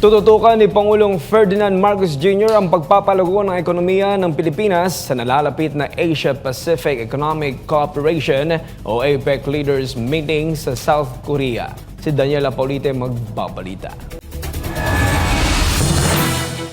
Tututukan ni Pangulong Ferdinand Marcos Jr. ang pagpapalago ng ekonomiya ng Pilipinas sa nalalapit na Asia-Pacific Economic Cooperation o APEC Leaders Meeting sa South Korea. Si Daniela Paulite magbabalita.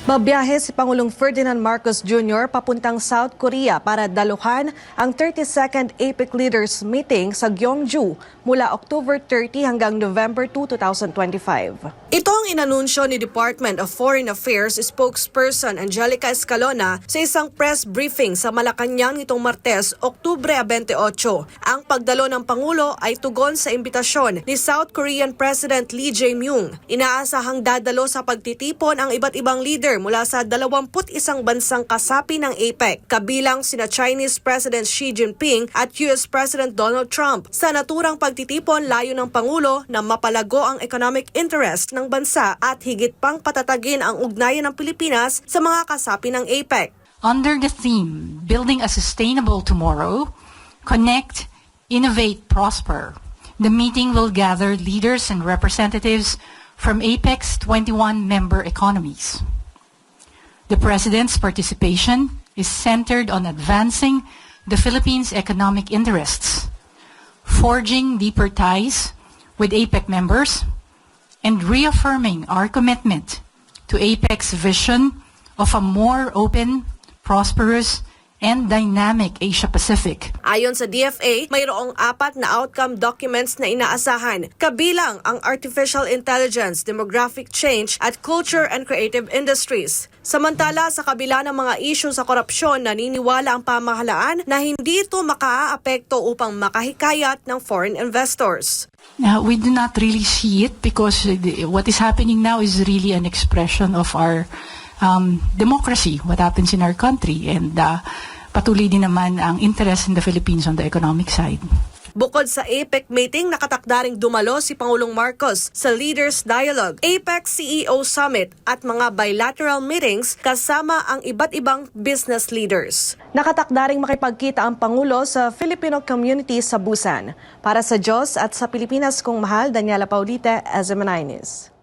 Babiyahe si Pangulong Ferdinand Marcos Jr. papuntang South Korea para daluhan ang 32nd APEC Leaders Meeting sa Gyeongju mula October 30 hanggang November 2, 2025. Ito ang inanunsyo ni Department of Foreign Affairs spokesperson Angelica Escalona sa isang press briefing sa Malacanang nitong Martes, Oktubre 28. Ang pagdalo ng Pangulo ay tugon sa imbitasyon ni South Korean President Lee Jae-myung. Inaasahang dadalo sa pagtitipon ang iba't ibang leader mula sa 21 bansang kasapi ng APEC, kabilang sina Chinese President Xi Jinping at US President Donald Trump. Sa naturang pagtitipon, layo ng Pangulo na mapalago ang economic interest ng bansa at higit pang patatagin ang ugnayan ng Pilipinas sa mga kasapi ng APEC. Under the theme Building a Sustainable Tomorrow, Connect, Innovate, Prosper, the meeting will gather leaders and representatives from APEC's 21 member economies. The President's participation is centered on advancing the Philippines' economic interests, forging deeper ties with APEC members, and reaffirming our commitment to APEC's vision of a more open, prosperous, and dynamic Asia-Pacific. Ayon sa DFA, mayroong apat na outcome documents na inaasahan, kabilang ang artificial intelligence, demographic change, at culture and creative industries. Samantala, sa kabila ng mga issue sa korupsyon, naniniwala ang pamahalaan na hindi ito makaaapekto upang makahikayat ng foreign investors. Now, we do not really see it because uh, what is happening now is really an expression of our um, democracy, what happens in our country, and uh, patuloy din naman ang interest in the Philippines on the economic side. Bukod sa APEC meeting, nakatakdaring dumalo si Pangulong Marcos sa Leaders Dialogue, APEC CEO Summit at mga bilateral meetings kasama ang iba't ibang business leaders. Nakatakdaring makipagkita ang Pangulo sa Filipino community sa Busan. Para sa Diyos at sa Pilipinas kong mahal, Daniela Paulite, SMNI News.